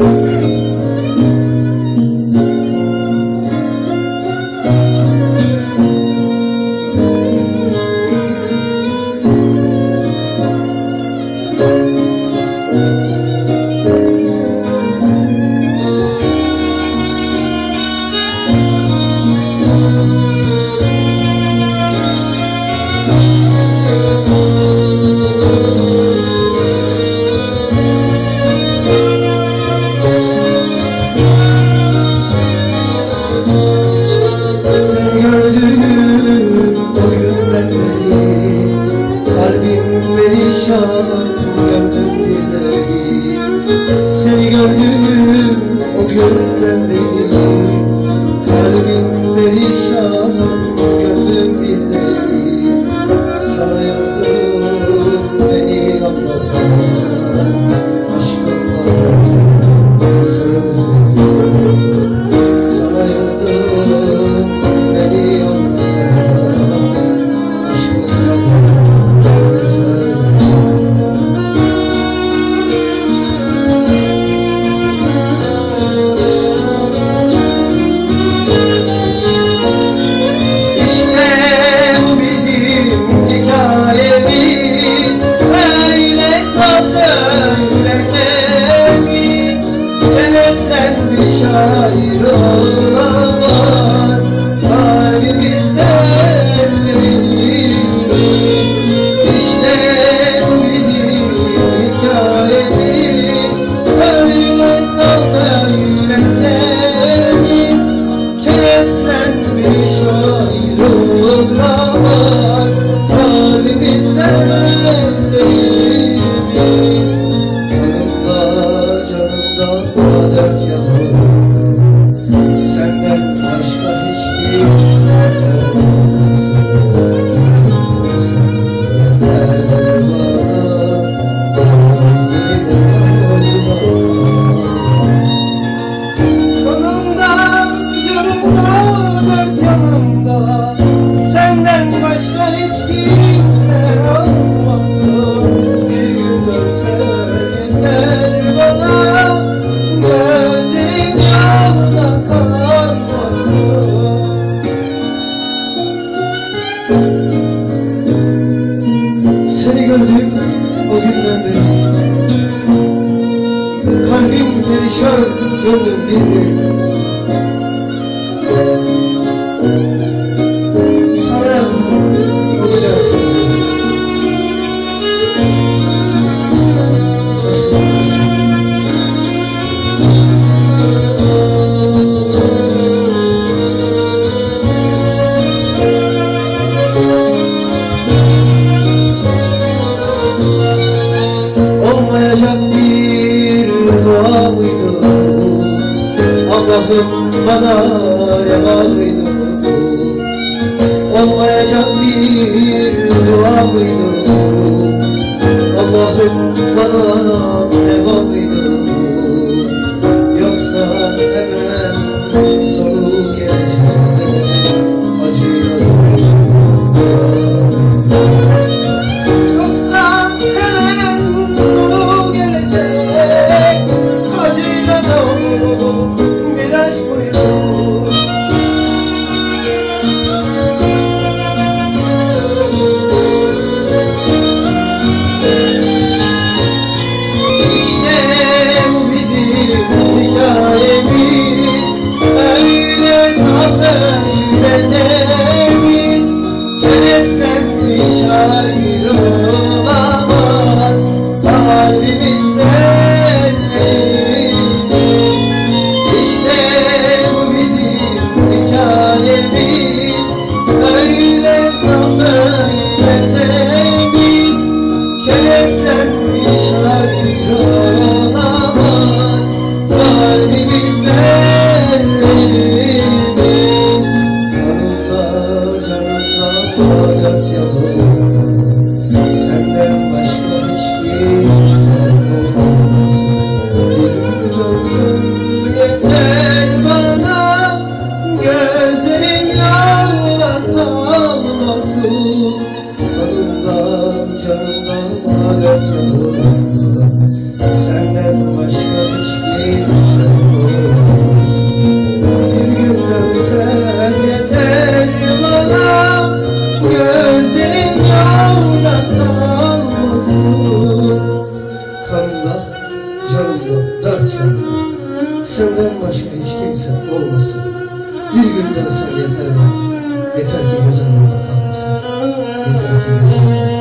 嗯 alem benim Kalbim perişan yanımda Senden başka kimse olmasın. Bir gün dönse yeter bana Gözlerim Seni gördüğüm o günden beri. Kalbim perişan, Sana bir dua mıydı bu? Allah'ım bana reva mıydı bu? Olmayacak bir dua mıydı bu? Allah'ım bu bizim hikayemiz. Öyle saf öyle temiz Cennetten kalmasın Kanımda canımda dört yanım Senden başka hiç kimse olmaz Bir gün dönsen yeter bana Gözlerim yolda kalmasın Kanımda, canımda, dört yanımda Senden başka hiç kimse olmasın Bir gün dönsen yeter bana Yeter ki gözün burada kalmasın. Yeter ki gözün kalmasın.